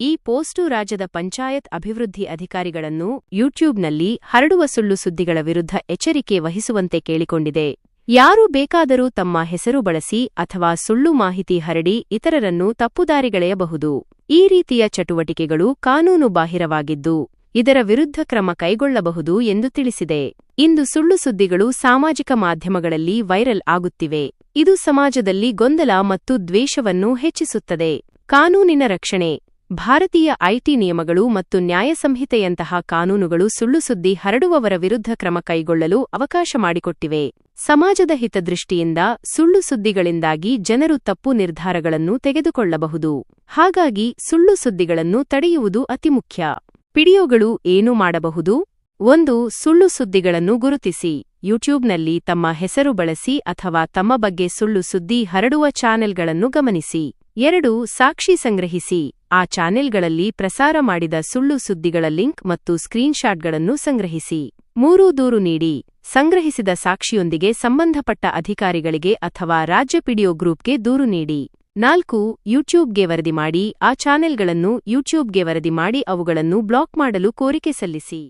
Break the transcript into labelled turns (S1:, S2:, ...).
S1: ಈ ಪೋಸ್ಟು ರಾಜ್ಯದ ಪಂಚಾಯತ್ ಅಭಿವೃದ್ಧಿ ಅಧಿಕಾರಿಗಳನ್ನು ಯೂಟ್ಯೂಬ್ನಲ್ಲಿ ಹರಡುವ ಸುಳ್ಳು ಸುದ್ದಿಗಳ ವಿರುದ್ಧ ಎಚ್ಚರಿಕೆ ವಹಿಸುವಂತೆ ಕೇಳಿಕೊಂಡಿದೆ. ಯಾರು ಬೇಕಾದರೂ ತಮ್ಮ ಹೆಸರು ಬಳಸಿ ಅಥವಾ ಸುಳ್ಳು ಮಾಹಿತಿ ಹರಡಿ ಇತರರನ್ನು ತಪ್ಪುದಾರಿಗಳೆಯಬಹುದು. ಈ ರೀತಿಯ ಚಟುವಟಿಕೆಗಳು ಕಾನೂನು ಬಾಹಿರವಾಗಿದ್ದು, ಇದರ ವಿರುದ್ಧ ಕ್ರಮ ಕೈಗೊಳ್ಳಬಹುದು ಎಂದು ತಿಳಿಸಿದೆ. ಇಂದು ಸುಳ್ಳು ಸುದ್ದಿಗಳು ಸಾಮಾಜಿಕ ಮಾಧ್ಯಮಗಳಲ್ಲಿ ವೈರಲ್ ಆಗುತ್ತಿವೆ. ಇದು ಸಮಾಜದಲ್ಲಿ ಗೊಂದಲ ಮತ್ತು ದ್ವೇಷವನ್ನು ಹೆಚ್ಚಿಸುತ್ತದೆ. ಕಾನೂನಿನ ರಕ್ಷಣೆ. ಭಾರತೀಯ ಐಟಿ ನಿಯಮಗಳು ಮತ್ತು ನ್ಯಾಯ ಸಂಹಿತೆಯಂತಹ ಕಾನೂನುಗಳು ಸುಳ್ಳು ಸುದ್ದಿ ಹರಡುವವರ ವಿರುದ್ಧ ಕ್ರಮ ಕೈಗೊಳ್ಳಲು ಅವಕಾಶ ಮಾಡಿಕೊಟ್ಟಿವೆ. ಸಮಾಜದ ಹಿತದೃಷ್ಟಿಯಿಂದ ಸುಳ್ಳು ಸುದ್ದಿಗಳಿಂದಾಗಿ ಜನರು ತಪ್ಪು ನಿರ್ಧಾರಗಳನ್ನು ತೆಗೆದುಕೊಳ್ಳಬಹುದು. ಹಾಗಾಗಿ ಸುಳ್ಳು ಸುದ್ದಿಗಳನ್ನು ತಡೆಯುವುದು ಅತಿ ಮುಖ್ಯ. ಪಿಡಿಯೋಗಳು ಏನು ಮಾಡಬಹುದು? ಒಂದು, ಸುಳ್ಳು ಸುದ್ದಿಗಳನ್ನು ಗುರುತಿಸಿ. ಯೂಟ್ಯೂಬ್ನಲ್ಲಿ ತಮ್ಮ ಹೆಸರು ಬಳಸಿ ಅಥವಾ ತಮ್ಮ ಬಗ್ಗೆ ಸುಳ್ಳು ಸುದ್ದಿ ಹರಡುವ ಚಾನೆಲ್ಗಳನ್ನು ಗಮನಿಸಿ. ಎರಡು ಸಾಕ್ಷಿ ಸಂಗ್ರಹಿಸಿ, ಆ ಚಾನೆಲ್ಗಳಲ್ಲಿ ಪ್ರಸಾರ ಮಾಡಿದ ಸುಳ್ಳು ಸುದ್ದಿಗಳ ಲಿಂಕ್ ಮತ್ತು ಸ್ಕ್ರೀನ್ಶಾಟ್ಗಳನ್ನು ಸಂಗ್ರಹಿಸಿ. ಮೂರು ದೂರು ನೀಡಿ, ಸಂಗ್ರಹಿಸಿದ ಸಾಕ್ಷಿಯೊಂದಿಗೆ ಸಂಬಂಧಪಟ್ಟ ಅಧಿಕಾರಿಗಳಿಗೆ ಅಥವಾ ರಾಜ್ಯ ಪಿಡಿಒ ಗ್ರೂಪ್ಗೆ ದೂರು ನೀಡಿ. ನಾಲ್ಕು, ಯೂಟ್ಯೂಬ್ಗೆ ವರದಿ ಮಾಡಿ, ಆ ಚಾನೆಲ್ಗಳನ್ನು ಯೂಟ್ಯೂಬ್ಗೆ ವರದಿ ಮಾಡಿ ಅವುಗಳನ್ನು ಬ್ಲಾಕ್ ಮಾಡಲು ಕೋರಿಕೆ ಸಲ್ಲಿಸಿ.